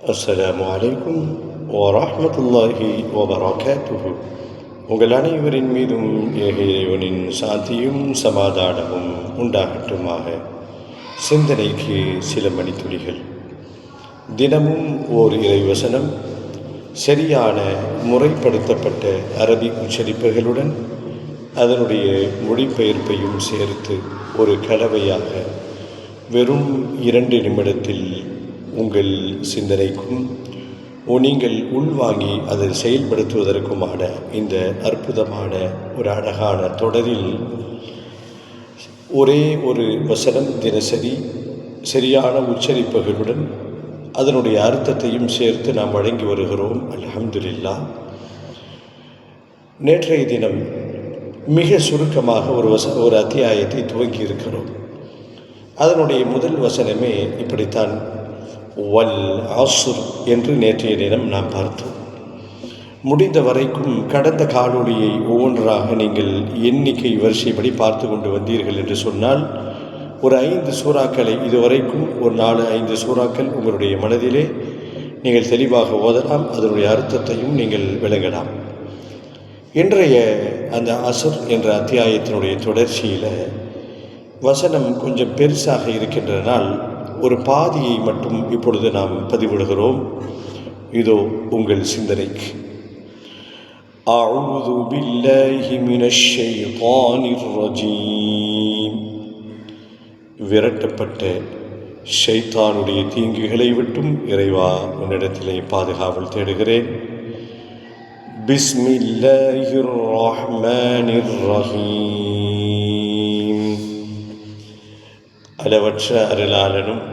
அஸ்ஸலாமு அலைக்கும் வரஹ்மத்துல்லாஹி வபரகாத்துஹு உங்கள் அனைவரின் மீதும் ஏக இறைவனின் சாந்தியும் சமாதானமும் உண்டாகட்டுமாக சிந்தனைக்கு சில மணித்துளிகள் தினமும் ஓர் இறைவசனம் சரியான முறைப்படுத்தப்பட்ட அரபி உச்சரிப்புகளுடன் அதனுடைய மொழிபெயர்ப்பையும் சேர்த்து ஒரு கலவையாக வெறும் இரண்டு நிமிடத்தில் உங்கள் சிந்தனைக்கும் நீங்கள் உள்வாங்கி அதை செயல்படுத்துவதற்குமான இந்த அற்புதமான ஒரு அழகான தொடரில் ஒரே ஒரு வசனம் தினசரி சரியான உச்சரிப்புகளுடன் அதனுடைய அர்த்தத்தையும் சேர்த்து நாம் வழங்கி வருகிறோம். அலமதுல்லா நேற்றைய தினம் மிக சுருக்கமாக ஒரு வச ஒரு அத்தியாயத்தை துவங்கி இருக்கிறோம் அதனுடைய முதல் வசனமே இப்படித்தான் வல் அசுர் என்று நேற்றைய தினம் நாம் பார்த்தோம். முடிந்த வரைக்கும் கடந்த காணொளியை ஒவ்வொன்றாக நீங்கள் எண்ணிக்கை வரிசைப்படி பார்த்து கொண்டு வந்தீர்கள் என்று சொன்னால் ஒரு ஐந்து சூறாக்களை இதுவரைக்கும் ஒரு நாலு ஐந்து சூறாக்கள் உங்களுடைய மனதிலே நீங்கள் தெளிவாக ஓதலாம் அதனுடைய அர்த்தத்தையும் நீங்கள் விளங்கலாம். இன்றைய அந்த அசுர் என்ற அத்தியாயத்தினுடைய தொடர்ச்சியில் வசனம் கொஞ்சம் பெருசாக இருக்கின்றனால் ஒரு பாதியை மட்டும் இப்பொழுது நாம் பதிவிடுகிறோம் இதோ உங்கள் சிந்தனைக்கு أعوذ بالله من الشيطان الرجيم விரட்டப்பட்ட ஷைத்தானுடைய தீங்குகளை விட்டும் இறைவா உன்னிடத்திலே பாதுகாவல் தேடுகிறேன் பிஸ்மில்லாஹிர் ரஹ்மானிர் ரஹீம் அளவற்ற அருளாளனும்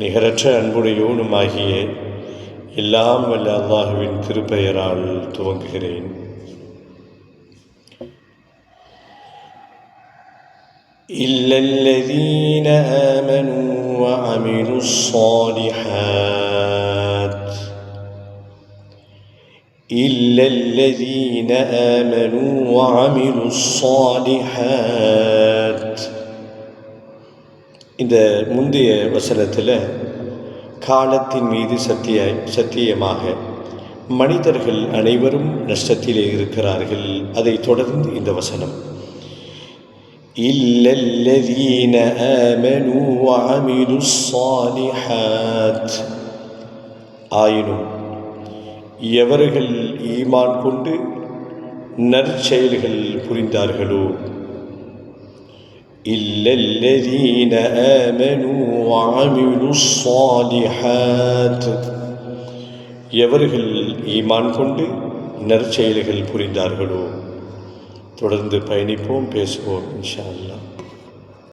நிகரற்ற அன்புடையோனுமாகிய எல்லாம் வல்ல அல்லாஹுவின் திருப்பெயரால் துவங்குகிறேன் إلا الذين آمنوا وعملوا الصالحات إلا الذين آمنوا وعملوا الصالحات இந்த முந்தைய வசனத்தில் காலத்தின் மீது சத்திய சத்தியமாக மனிதர்கள் அனைவரும் நஷ்டத்திலே இருக்கிறார்கள் அதை தொடர்ந்து இந்த வசனம் إلا الذين آمنوا وعملوا الصالحات ஆயினும் எவர்கள் ஈமான் கொண்டு நற்செயல்கள் புரிந்தார்களோ إلا الذين آمنوا وعملوا الصالحات எவர்கள் ஈமான் கொண்டு நற்செயல்கள் புரிந்தார்களோ தொடர்ந்து பயணிப்போம் பேசுவோம் இன்ஷா அல்லாஹ்